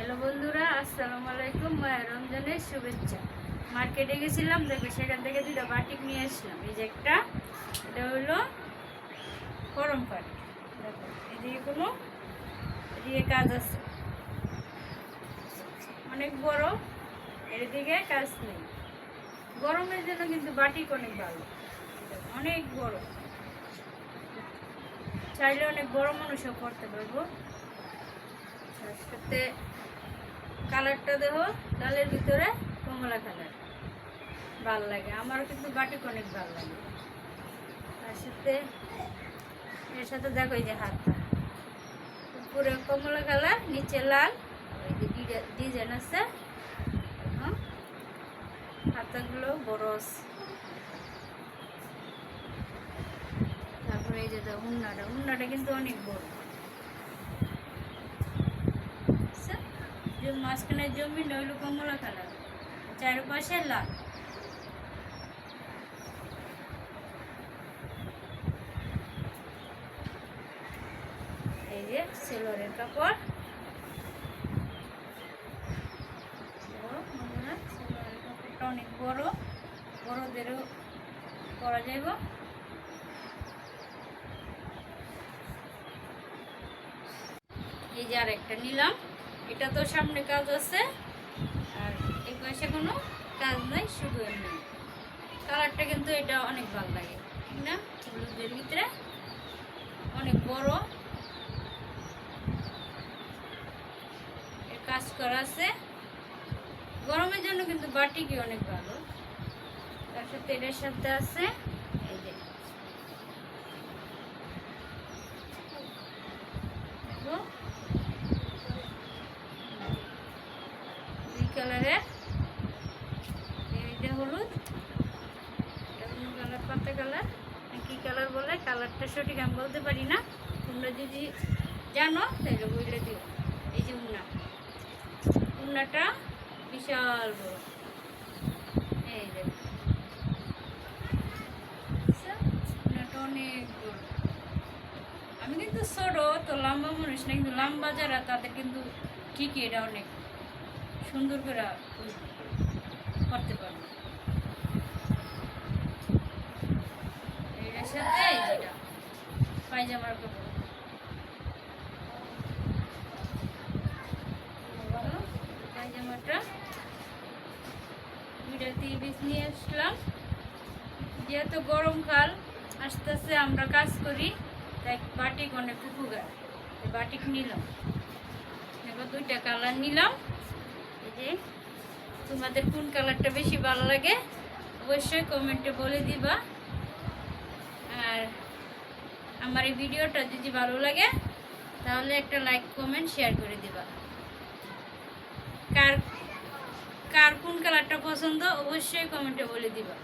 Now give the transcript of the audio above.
Hello বন্ধুরা, আসসালামু আলাইকুম। রমজানের শুভেচ্ছা। মার্কেটে গেছিলাম দেখো সেখান থেকে দুটো বাটিক নিয়ে আসলাম। এই যে একটা, এটা হলো গরম পাটি। দেখো, এদিকে কোনো, এদিকে কাজ আছে। অনেক বড় এর দিকে কাজ নেই। গরমের জন্য কিন্তু বাটিক অনেক ভালো। অনেক বড়। চাইলে অনেক বড় মানুষও করতে পারব। সাথে কালারটা দেখো লালের ভিতরে কমলা কালার। ভালো লাগে, আমারও কিন্তু বাটিক অনেক ভালো লাগে। তার সাথে, এর সাথে দেখো এই যে হাতটা। উপরে কমলা কালার, নিচে লাল। ডিজাইন আছে? হাতাগুলো আছে। তারপরে এই যে উন্নাটা উন্নাটা কিন্তু অনেক বড়। যে মাঝখানে জমি নইল কমলা কালার, চারপাশে লাল। এই যে সেলোরের কাপড়। অনেক বড়, বড়দেরও করা যাইব। এই যে আরেকটা নিলাম। এটা তো সামনে কাজ আছে, আর এই পাশে কোনো কাজ নাই, শুধু এমনি। কালারটা কিন্তু এটা অনেক ভালো লাগে না? হলুদের ভিতরে। অনেক বড়। কাজ করা আছে। গরমের জন্য কিন্তু বাটিকি অনেক ভালো। তার সাথে এটার সাথে আছে এই যে দেখো দুই কালারের এইটা হলুদ। কালার? পাতা কালার। কি কালার বলে? কালারটা সঠিক আমি বলতে পারি না। তোমরা যদি জানো, তাহলে বইলে দিও। এই যে উন্না। উন্নাটা বিশাল বড়। এই বুঝছ? উন্নাটা অনেক আমি কিন্তু ছোট, তো লম্বা মানুষ না, কিন্তু লম্বা যারা, তাদের কিন্তু ঠিকই এটা অনেক। সুন্দর করে করতে পারব। পায়জামার কাপড়। পায়জামাটা দুইটা তিরিশ নিয়ে আসলাম। যেহেতু গরমকাল আস্তে আস্তে আমরা কাজ করি, তাই বাটিক অনেক উপকার। বাটিক নিলাম। এবার দুইটা কালার নিলাম। যে তোমাদের কোন কালারটা বেশি ভালো লাগে, অবশ্যই কমেন্টে বলে দিবা। আর আমার এই ভিডিওটা যদি ভালো লাগে, তাহলে একটা লাইক, কমেন্ট, শেয়ার করে দিবা। কার কার কোন কালারটা পছন্দ, অবশ্যই কমেন্টে বলে দিবা।